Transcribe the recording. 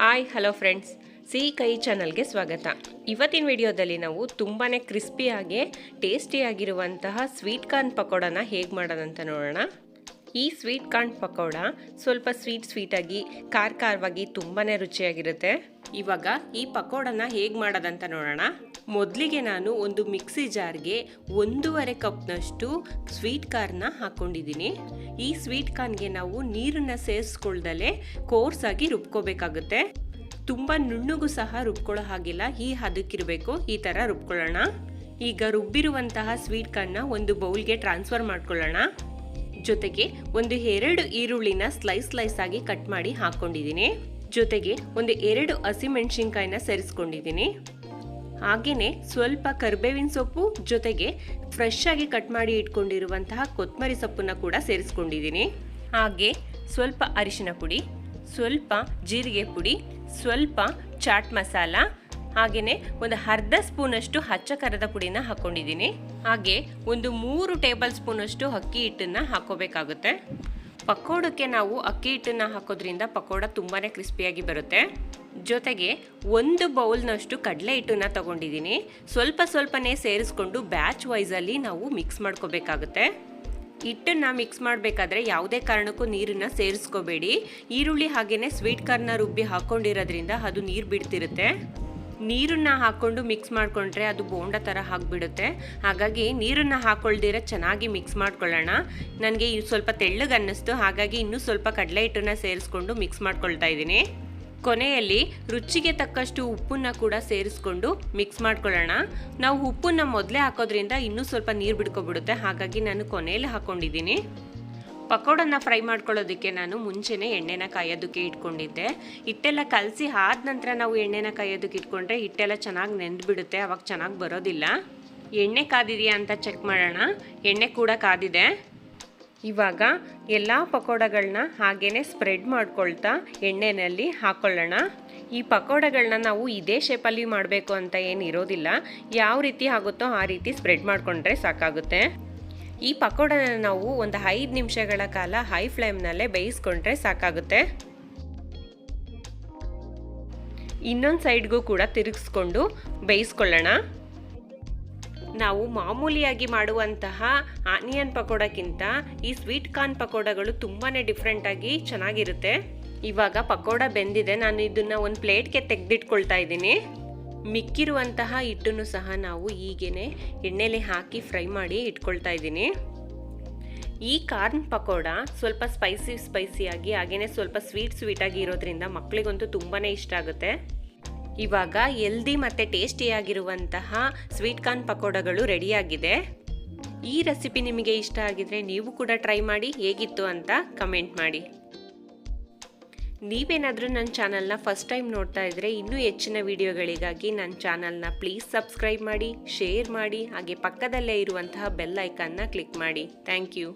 Hi, hello friends. C ಕೈ ಚಾನಲ್ಗೆ ಸ್ವಾಗತ. ಇವತ್ತಿನ ವಿಡಿಯೋದಲ್ಲಿ ನಾವು ತುಂಬಾ ಕ್ರಿಸ್ಪಿಯಾಗಿ ಟೇಸ್ಟಿಯಾಗಿರುವಂತಹ ಸ್ವೀಟ್ ಕಾರ್ನ್ ಪಕೋಡನ ಹೇಗೆ ಮಾಡೋದಂತ ನೋಡೋಣ. ಈ ಸ್ವೀಟ್ ಕಾರ್ನ್ ಪಕೋಡ ಸ್ವಲ್ಪ ಸ್ವೀಟ್ ಸ್ವೀಟಾಗಿ ಖಾರ ಖಾರವಾಗಿ ತುಂಬಾ ರುಚಿಯಾಗಿರುತ್ತೆ. ಇವಾಗ ಈ ಪಕೋಡನ ಹೇಗೆ ಮಾಡೋದಂತ ನೋಡೋಣ. ಮೊದಲಿಗೆ ನಾನು ಒಂದು ಮಿಕ್ಸಿ ಜಾರ್ಗೆ ಒಂದೂವರೆ ಕಪ್ನಷ್ಟು ಸ್ವೀಟ್ ಕಾರ್ನ ಹಾಕ್ಕೊಂಡಿದ್ದೀನಿ. ಈ ಸ್ವೀಟ್ ಕಾರ್ನ್ಗೆ ನಾವು ನೀರನ್ನು ಸೇರಿಸ್ಕೊಳ್ದಲೇ ಕೋರ್ಸಾಗಿ ರುಬ್ಕೋಬೇಕಾಗುತ್ತೆ. ತುಂಬ ನುಣ್ಣುಗೂ ಸಹ ರುಬ್ಕೊಳ್ಳೋ ಹಾಗಿಲ್ಲ, ಈ ಹದಕ್ಕಿರಬೇಕು, ಈ ಥರ ರುಬ್ಕೊಳ್ಳೋಣ. ಈಗ ರುಬ್ಬಿರುವಂತಹ ಸ್ವೀಟ್ ಕಾರ್ನ ಒಂದು ಬೌಲ್ಗೆ ಟ್ರಾನ್ಸ್ಫರ್ ಮಾಡ್ಕೊಳ್ಳೋಣ. ಜೊತೆಗೆ ಒಂದು ಎರಡು ಈರುಳ್ಳಿನ ಸ್ಲೈಸ್ ಸ್ಲೈಸ್ ಆಗಿ ಕಟ್ ಮಾಡಿ ಹಾಕ್ಕೊಂಡಿದ್ದೀನಿ. ಜೊತೆಗೆ ಒಂದು ಎರಡು ಹಸಿಮೆಣಸಿನ್ಕಾಯಿನ ಸೇರಿಸ್ಕೊಂಡಿದ್ದೀನಿ. ಹಾಗೆಯೇ ಸ್ವಲ್ಪ ಕರ್ಬೇವಿನ ಸೊಪ್ಪು ಜೊತೆಗೆ ಫ್ರೆಶ್ ಆಗಿ ಕಟ್ ಮಾಡಿ ಇಟ್ಕೊಂಡಿರುವಂತಹ ಕೊತ್ತಂಬರಿ ಸೊಪ್ಪನ್ನು ಕೂಡ ಸೇರಿಸ್ಕೊಂಡಿದ್ದೀನಿ. ಹಾಗೆ ಸ್ವಲ್ಪ ಅರಿಶಿನ ಪುಡಿ, ಸ್ವಲ್ಪ ಜೀರಿಗೆ ಪುಡಿ, ಸ್ವಲ್ಪ ಚಾಟ್ ಮಸಾಲ ಹಾಗೆಯೇ ಒಂದು ಅರ್ಧ ಸ್ಪೂನಷ್ಟು ಹಚ್ಚ ಕರದ ಪುಡಿನ ಹಾಕ್ಕೊಂಡಿದ್ದೀನಿ ಹಾಗೆ ಒಂದು ಮೂರು ಟೇಬಲ್ ಸ್ಪೂನಷ್ಟು ಅಕ್ಕಿ ಹಿಟ್ಟನ್ನು ಹಾಕೋಬೇಕಾಗುತ್ತೆ ಪಕೋಡಕ್ಕೆ ನಾವು ಅಕ್ಕಿ ಹಿಟ್ಟನ್ನು ಹಾಕೋದ್ರಿಂದ ಪಕೋಡ ತುಂಬಾ ಕ್ರಿಸ್ಪಿಯಾಗಿ ಬರುತ್ತೆ. ಜೊತೆಗೆ ಒಂದು ಬೌಲ್ನಷ್ಟು ಕಡಲೆ ಹಿಟ್ಟನ್ನ ತಗೊಂಡಿದ್ದೀನಿ. ಸ್ವಲ್ಪ ಸ್ವಲ್ಪನೇ ಸೇರಿಸ್ಕೊಂಡು ಬ್ಯಾಚ್ ವೈಸಲ್ಲಿ ನಾವು ಮಿಕ್ಸ್ ಮಾಡ್ಕೋಬೇಕಾಗುತ್ತೆ. ಹಿಟ್ಟನ್ನು ಮಿಕ್ಸ್ ಮಾಡಬೇಕಾದ್ರೆ ಯಾವುದೇ ಕಾರಣಕ್ಕೂ ನೀರನ್ನು ಸೇರಿಸ್ಕೋಬೇಡಿ. ಈರುಳ್ಳಿ ಹಾಗೆಯೇ ಸ್ವೀಟ್ ಕಾರ್ನ ರುಬ್ಬಿ ಹಾಕ್ಕೊಂಡಿರೋದ್ರಿಂದ ಅದು ನೀರು ಬಿಡ್ತಿರುತ್ತೆ. ನೀರನ್ನು ಹಾಕ್ಕೊಂಡು ಮಿಕ್ಸ್ ಮಾಡಿಕೊಂಡ್ರೆ ಅದು ಬೋಂಡ ಥರ ಆಗಿಬಿಡುತ್ತೆ. ಹಾಗಾಗಿ ನೀರನ್ನು ಹಾಕ್ಕೊಳ್ದಿರ ಚೆನ್ನಾಗಿ ಮಿಕ್ಸ್ ಮಾಡ್ಕೊಳ್ಳೋಣ. ನನಗೆ ಸ್ವಲ್ಪ ತೆಳ್ಳಗೆ ಅನ್ನಿಸ್ತು ಹಾಗಾಗಿ ಇನ್ನೂ ಸ್ವಲ್ಪ ಕಡಲೆ ಹಿಟ್ಟನ್ನು ಸೇರಿಸ್ಕೊಂಡು ಮಿಕ್ಸ್ ಮಾಡ್ಕೊಳ್ತಾ ಇದ್ದೀನಿ. ಕೊನೆಯಲ್ಲಿ ರುಚಿಗೆ ತಕ್ಕಷ್ಟು ಉಪ್ಪನ್ನ ಕೂಡ ಸೇರಿಸ್ಕೊಂಡು ಮಿಕ್ಸ್ ಮಾಡ್ಕೊಳ್ಳೋಣ. ನಾವು ಉಪ್ಪನ್ನ ಮೊದಲೇ ಹಾಕೋದ್ರಿಂದ ಇನ್ನೂ ಸ್ವಲ್ಪ ನೀರು ಬಿಡ್ಕೊಬಿಡುತ್ತೆ. ಹಾಗಾಗಿ ನಾನು ಕೊನೆಯಲ್ಲಿ ಹಾಕ್ಕೊಂಡಿದ್ದೀನಿ ಪಕೋಡನ್ನ ಫ್ರೈ ಮಾಡ್ಕೊಳ್ಳೋದಕ್ಕೆ ನಾನು ಮುಂಚೆನೇ ಎಣ್ಣೆನ ಕಾಯೋದಕ್ಕೆ ಇಟ್ಕೊಂಡಿದ್ದೆ. ಹಿಟ್ಟೆಲ್ಲ ಕಲಸಿ ಆದ ನಂತರ ನಾವು ಎಣ್ಣೆನ ಕಾಯೋದಕ್ಕೆ ಇಟ್ಕೊಂಡ್ರೆ ಹಿಟ್ಟೆಲ್ಲ ಚೆನ್ನಾಗಿ ನೆಂದ್ಬಿಡುತ್ತೆ ಅವಾಗ ಚೆನ್ನಾಗಿ ಬರೋದಿಲ್ಲ. ಎಣ್ಣೆ ಕಾದಿದೆಯಾ ಅಂತ ಚೆಕ್ ಮಾಡೋಣ. ಎಣ್ಣೆ ಕೂಡ ಕಾದಿದೆ. ಇವಾಗ ಎಲ್ಲ ಪಕೋಡಗಳನ್ನ ಹಾಗೇ ಸ್ಪ್ರೆಡ್ ಮಾಡ್ಕೊಳ್ತಾ ಎಣ್ಣೆಯಲ್ಲಿ ಹಾಕ್ಕೊಳ್ಳೋಣ ಈ ಪಕೋಡಗಳನ್ನ ನಾವು ಇದೇ ಶೇಪಲ್ಲಿ ಮಾಡಬೇಕು ಅಂತ ಏನು ಇರೋದಿಲ್ಲ. ಯಾವ ರೀತಿ ಆಗುತ್ತೋ ಆ ರೀತಿ ಸ್ಪ್ರೆಡ್ ಮಾಡಿಕೊಂಡ್ರೆ ಸಾಕಾಗುತ್ತೆ. ಈ ಪಕೋಡನ ನಾವು ಒಂದು ಐದು ನಿಮಿಷಗಳ ಕಾಲ ಹೈ ಫ್ಲೇಮ್ನಲ್ಲೇ ಬೇಯಿಸ್ಕೊಂಡ್ರೆ ಸಾಕಾಗುತ್ತೆ. ಇನ್ನೊಂದು ಸೈಡ್ಗೂ ಕೂಡ ತಿರುಗಿಸ್ಕೊಂಡು ಬೇಯಿಸ್ಕೊಳ್ಳೋಣ. ನಾವು ಮಾಮೂಲಿಯಾಗಿ ಮಾಡುವಂತಹ ಆನಿಯನ್ ಪಕೋಡಕ್ಕಿಂತ ಈ ಸ್ವೀಟ್ ಕಾರ್ನ್ ಪಕೋಡಗಳು ತುಂಬಾ ಡಿಫ್ರೆಂಟಾಗಿ ಚೆನ್ನಾಗಿರುತ್ತೆ. ಇವಾಗ ಪಕೋಡ ಬೆಂದಿದೆ, ನಾನು ಇದನ್ನು ಒಂದು ಪ್ಲೇಟ್ಗೆ ತೆಗೆದಿಟ್ಕೊಳ್ತಾ ಇದ್ದೀನಿ. ಮಿಕ್ಕಿರುವಂತಹ ಹಿಟ್ಟನ್ನು ಸಹ ನಾವು ಹೀಗೇನೆ ಎಣ್ಣೆಲಿ ಹಾಕಿ ಫ್ರೈ ಮಾಡಿ ಇಟ್ಕೊಳ್ತಾ ಇದ್ದೀನಿ. ಈ ಕಾರ್ನ್ ಪಕೋಡ ಸ್ವಲ್ಪ ಸ್ಪೈಸಿ ಸ್ಪೈಸಿಯಾಗಿ ಹಾಗೆಯೇ ಸ್ವಲ್ಪ ಸ್ವೀಟ್ ಸ್ವೀಟಾಗಿ ಇರೋದ್ರಿಂದ ಮಕ್ಕಳಿಗಂತೂ ತುಂಬಾ ಇಷ್ಟ ಆಗುತ್ತೆ. ಇವಾಗ ಎಲ್ದಿ ಮತ್ತು ಟೇಸ್ಟಿಯಾಗಿರುವಂತಹ ಸ್ವೀಟ್ ಕಾರ್ನ್ ಪಕೋಡಗಳು ರೆಡಿಯಾಗಿದೆ. ಈ ರೆಸಿಪಿ ನಿಮಗೆ ಇಷ್ಟ ಆಗಿದ್ರೆ ನೀವು ಕೂಡ ಟ್ರೈ ಮಾಡಿ ಹೇಗಿತ್ತು ಅಂತ ಕಮೆಂಟ್ ಮಾಡಿ. ನೀವೇನಾದರೂ ನನ್ನ ಚಾನಲ್ನ ಫಸ್ಟ್ ಟೈಮ್ ನೋಡ್ತಾ ಇದ್ದರೆ ಇನ್ನೂ ಹೆಚ್ಚಿನ ವಿಡಿಯೋಗಳಿಗಾಗಿ ನನ್ನ ಚಾನಲ್ನ ಪ್ಲೀಸ್ ಸಬ್ಸ್ಕ್ರೈಬ್ ಮಾಡಿ, ಶೇರ್ ಮಾಡಿ, ಹಾಗೆ ಪಕ್ಕದಲ್ಲೇ ಇರುವಂತಹ ಬೆಲ್ ಐಕನ್ನ ಕ್ಲಿಕ್ ಮಾಡಿ. Thank you.